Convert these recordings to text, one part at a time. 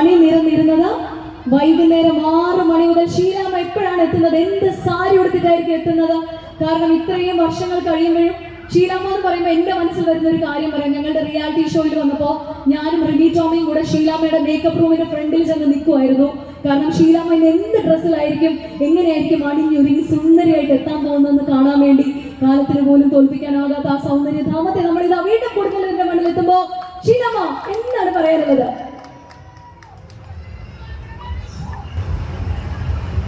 മണി നിറന്നിരുന്നത് വൈകുന്നേരം ആറ് മണി മുതൽ ഷീലാമ്മ എപ്പോഴാണ് എത്തുന്നത്? എന്ത് സാരി ഉടുത്തിട്ടായിരിക്കും എത്തുന്നത്? കാരണം ഇത്രയും വർഷങ്ങൾ കഴിയുമ്പോഴും ഷീലാമ്മ എന്ന് പറയുമ്പോൾ എന്റെ മനസ്സിൽ വരുന്ന ഒരു കാര്യം പറയാം. ഞങ്ങളുടെ റിയാലിറ്റി ഷോയിൽ വന്നപ്പോൾ ഞാനും റിമി ടോമിയും കൂടെ ഷീലാമ്മയുടെ മേക്കപ്പ് റൂമിന്റെ ഫ്രണ്ടിൽ ചെന്ന് നിൽക്കുമായിരുന്നു കാരണം ഷീലാമ്മ ഇന്ന് എന്ത് ഡ്രസ്സിലായിരിക്കും എങ്ങനെയായിരിക്കും അണിഞ്ഞൊരുങ്ങി സുന്ദരിയായിട്ട് എത്താൻ പോകുന്നതെന്ന് കാണാൻ വേണ്ടി കാലത്തിന് പോലും തോൽപ്പിക്കാനാകാത്ത ആ സൗന്ദര്യധാമത്തെ നമ്മൾ ഇതാ വീണ്ടും കൂടുതൽ എത്തുമ്പോ ഷീലാമ്മ എന്താണ് പറയാനുള്ളത്?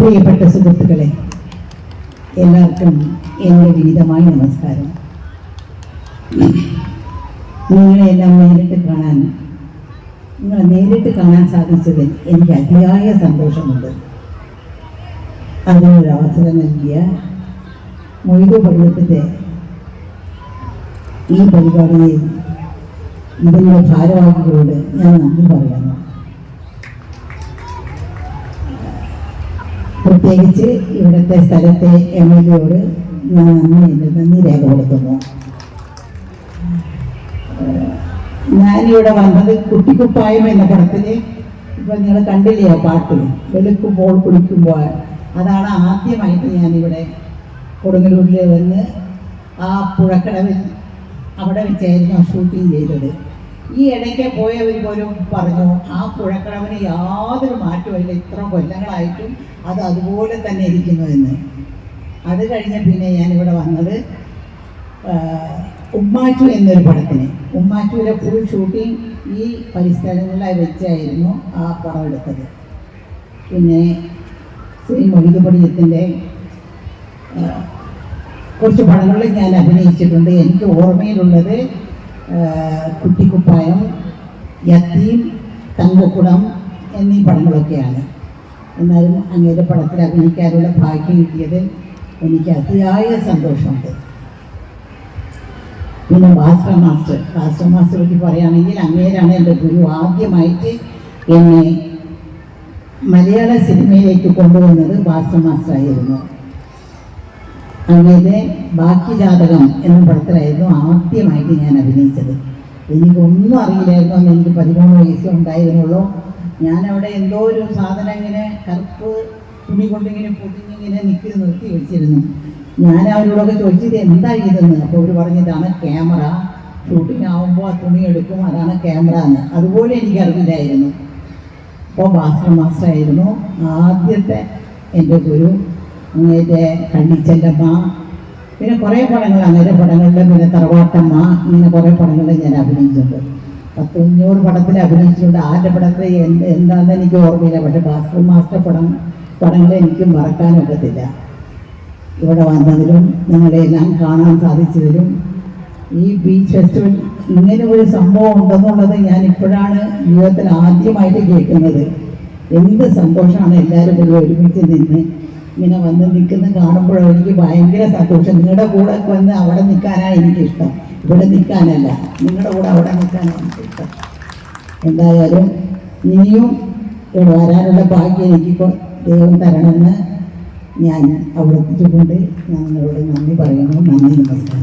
പ്രിയപ്പെട്ട സുഹൃത്തുക്കളെ എല്ലാവർക്കും എന്റെ വിനീതമായ നമസ്കാരം. നിങ്ങളെല്ലാം നേരിട്ട് കാണാൻ നിങ്ങളെ നേരിട്ട് കാണാൻ സാധിച്ചതിൽ എനിക്ക് അതിയായ സന്തോഷമുണ്ട്. അതിനൊരു അവസരം നൽകിയ മൊയ്തു പഠിത്തത്തിന്റെ ഈ പരിപാടിയിൽ ഇതിന്റെ ഭാരവാഹികളോട് ഞാൻ നന്ദി പറയുന്നു. പ്രത്യേകിച്ച് ഇവിടുത്തെ സ്ഥലത്തെ എം എൽ എയോട് ഞാൻ നന്ദി നന്ദി രേഖപ്പെടുത്തുന്നു. ഞാനിവിടെ വന്നത് കുട്ടിക്കുപ്പായം എന്ന പടത്തിൽ ഇപ്പൊ നിങ്ങൾ കണ്ടില്ലേ പാട്ട്? വെളുക്കുമ്പോൾ കുളിക്കുമ്പോൾ. അതാണ് ആദ്യമായിട്ട് ഞാനിവിടെ കൊടുങ്ങല്ലൂരിൽ വന്ന് ആ പുഴക്കടവിൽ അവിടെ വെച്ചായിരുന്നു ഷൂട്ടിങ് ചെയ്തത്. ഈ ഇടയ്ക്ക് പോയവർ പോലും പറഞ്ഞു ആ പുഴക്കടവിന് യാതൊരു മാറ്റമില്ല ഇത്ര കൊല്ലങ്ങളായിട്ടും അത് അതുപോലെ തന്നെ ഇരിക്കുന്നു എന്ന് അത് കഴിഞ്ഞ് പിന്നെ ഞാനിവിടെ വന്നത് ഉമ്മാറ്റു എന്നൊരു പടത്തിന്. ഉമ്മാറ്റുവിലെ ഫുൾ ഷൂട്ടിംഗ് ഈ പരിസ്ഥലങ്ങളിലായി വെച്ചായിരുന്നു ആ പടം എടുത്തത്. പിന്നെ ശ്രീ മൊഴികപടിയത്തിന്റെ കുറച്ച് പടങ്ങളിൽ ഞാൻ അഭിനയിച്ചിട്ടുണ്ട്. എനിക്ക് ഓർമ്മയിലുള്ളത് കുട്ടിക്കുപ്പായം യത്തീം തങ്കക്കുടം എന്നീ പടങ്ങളൊക്കെയാണ്. എന്നാലും അങ്ങയുടെ പടത്തിൽ അഭിനയിക്കാനുള്ള ഭാഗ്യം കിട്ടിയതിൽ എനിക്ക് അതിയായ സന്തോഷമുണ്ട്. പിന്നെ ഭാസ്കർ മാസ്റ്റർ. ഭാസ്കർ മാസ്റ്റർ പറ്റി പറയുകയാണെങ്കിൽ അങ്ങേരാണ് എന്റെ ഗുരു ആദ്യമായിട്ട് എന്നെ മലയാള സിനിമയിലേക്ക് കൊണ്ടുവന്നത് ഭാസ്കർ മാസ്റ്റർ ആയിരുന്നു അങ്ങനെ ബാക്കി ജാതകം എന്ന പടത്തിലായിരുന്നു ആദ്യമായിട്ട് ഞാൻ അഭിനയിച്ചത്. എനിക്കൊന്നും അറിയില്ലായിരുന്നു അന്ന് എനിക്ക് പതിമൂന്ന് വയസ്സേ ഉണ്ടായിരുന്നുള്ളൂ. ഞാനവിടെ എന്തോ ഒരു സാധനം ഇങ്ങനെ കറുപ്പ് തുണി കൊണ്ടിങ്ങനെ പൊതിഞ്ഞിങ്ങനെ നിൽക്കി നിർത്തി വെച്ചിരുന്നു. ഞാൻ അവരോടൊക്കെ ചോദിച്ചത് എന്താ ഇതെന്ന്? അപ്പോൾ അവർ പറഞ്ഞതാണ് ക്യാമറ. ഷൂട്ടിംഗ് ആവുമ്പോൾ ആ തുണി എടുക്കും അതാണ് ക്യാമറ എന്ന്. അതുപോലെ എനിക്ക് അറിയില്ലായിരുന്നു അപ്പോൾ ഭാസ്കർ മാസ്റ്റർ ആയിരുന്നു ആദ്യത്തെ എന്റെ ഗുരു. അങ്ങേന്റെ കണ്ണിച്ചെല്ലമ്മ പിന്നെ കുറേ പടങ്ങൾ അങ്ങേരെ പടങ്ങളിൽ പിന്നെ തറവാട്ടമ്മ ഇങ്ങനെ കുറേ പടങ്ങളിൽ ഞാൻ അഭിനയിച്ചിട്ടുണ്ട്. പത്തഞ്ഞൂറ് പടത്തിൽ അഭിനയിച്ചിട്ടുണ്ട്. ആരുടെ പടത്തിൽ എന്ത് എന്താണെന്ന് എനിക്ക് ഓർമ്മയില്ല. പക്ഷേ ഭാസ്കർ മാസ്റ്റർ പടം പടങ്ങൾ എനിക്ക് മറക്കാനൊക്കത്തില്ല ഇവിടെ വന്നതിലും നിങ്ങളെ എല്ലാം കാണാൻ സാധിച്ചതിലും ഈ ബീച്ച് ഫെസ്റ്റിവൽ ഇങ്ങനെ ഒരു സംഭവം ഉണ്ടെന്നുള്ളത് ഞാൻ ഇപ്പോഴാണ് ജീവിതത്തിൽ ആദ്യമായിട്ട് കേൾക്കുന്നത്. എന്ത് സന്തോഷമാണ് എല്ലാവരും ഒരുമിച്ച് നിന്ന് ഇങ്ങനെ വന്ന് നിൽക്കുന്ന കാണുമ്പോഴും എനിക്ക് ഭയങ്കര സന്തോഷം. നിങ്ങളുടെ കൂടെ വന്ന് അവിടെ നിൽക്കാനാണ് എനിക്കിഷ്ടം. ഇവിടെ നിൽക്കാനല്ല. നിങ്ങളുടെ കൂടെ അവിടെ നിൽക്കാനാണ് എനിക്കിഷ്ടം. എന്തായാലും ഇനിയും ഇവിടെ വരാനുള്ള ഭാഗ്യം എനിക്ക് ദൈവം തരണമെന്ന് ഞാൻ അവിടെ എത്തിച്ചുകൊണ്ട് ഞാൻ നിങ്ങളോട് നന്ദി പറയുന്നു. നന്ദി നമസ്കാരം.